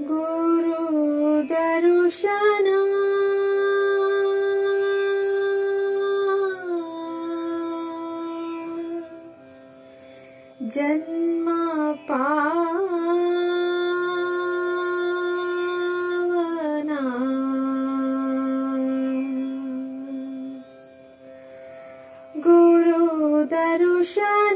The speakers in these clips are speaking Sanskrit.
गुरुदर्शना। जन्म पावना गुरुदर्शना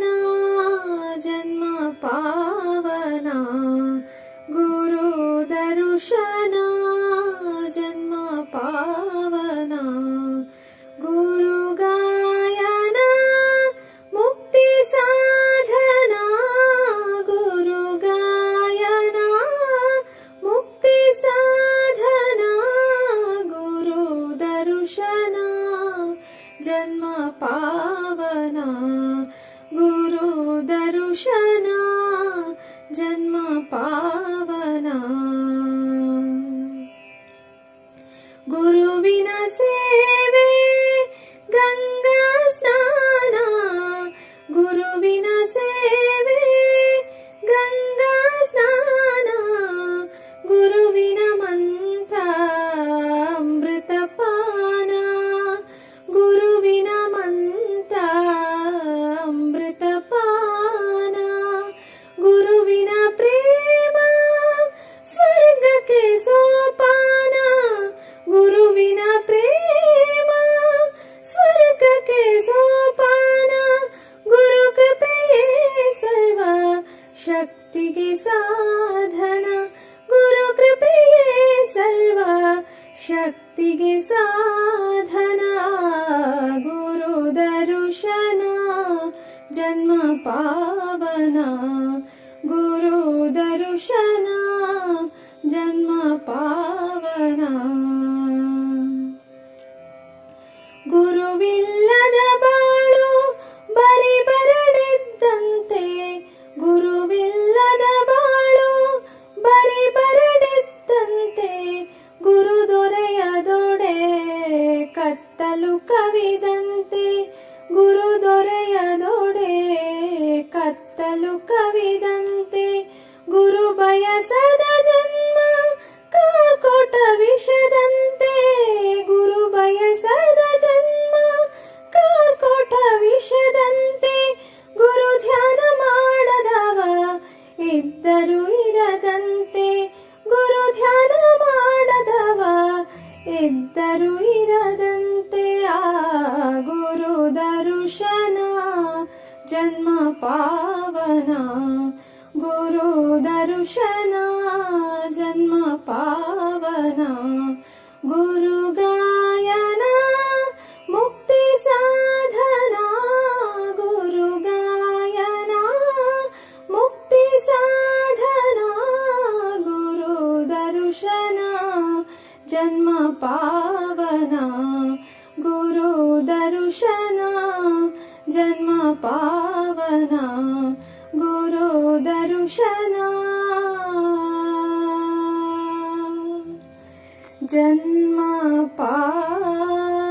जन्म पावना। गुरुविनसे ಗುರುವಿನ ಪ್ರೇಮ ಸ್ವರ್ಗಕ್ಕೆ ಸೋಪಾನ ಗುರು ಕೃಪೆಯೇ ಸರ್ವ ಶಕ್ತಿಗೆ ಸಾಧನ ಗುರು ಕೃಪೆಯೇ ಸರ್ವ ಶಕ್ತಿಗೆ ಸಾಧನ ಗುರು ದರ್ಶನ ಜನ್ಮ ಪಾವನ ಗುರು ದರ್ಶನ ಜನ್ಮ ಪಾವನ ಕತ್ತಲು ಕವಿದಂತೆ ಗುರು ದೊರೆಯದೊಡೆ ಕತ್ತಲು ಕವಿದಂತೆ ಗುರು ಬಯಸದ ಜನ್ಮ ಕಾರ್ಕೋಟ ವಿಷದಂತೆ, ಗುರು ಬಯಸದ ಜನ್ಮ ಕಾರ್ಕೋಟ ವಿಷದಂತೆ ಗುರು ಧ್ಯಾನ ಮಾಡದವ ಇದ್ದರು ಇರದಂತೆ, ಗುರು ಧ್ಯಾನ ಮಾಡದವ ಇದ್ದರು ಇರದಂತೆ जन्म पावना गुरुदर्शना जन्म पावना। गुरुगायना मुक्ति साधना गुरु मुक्ति साधना गुरु जन्म पावना। गुरुदर्शना जन्म पावना गुरु दर्शना। जन्म जन्मपा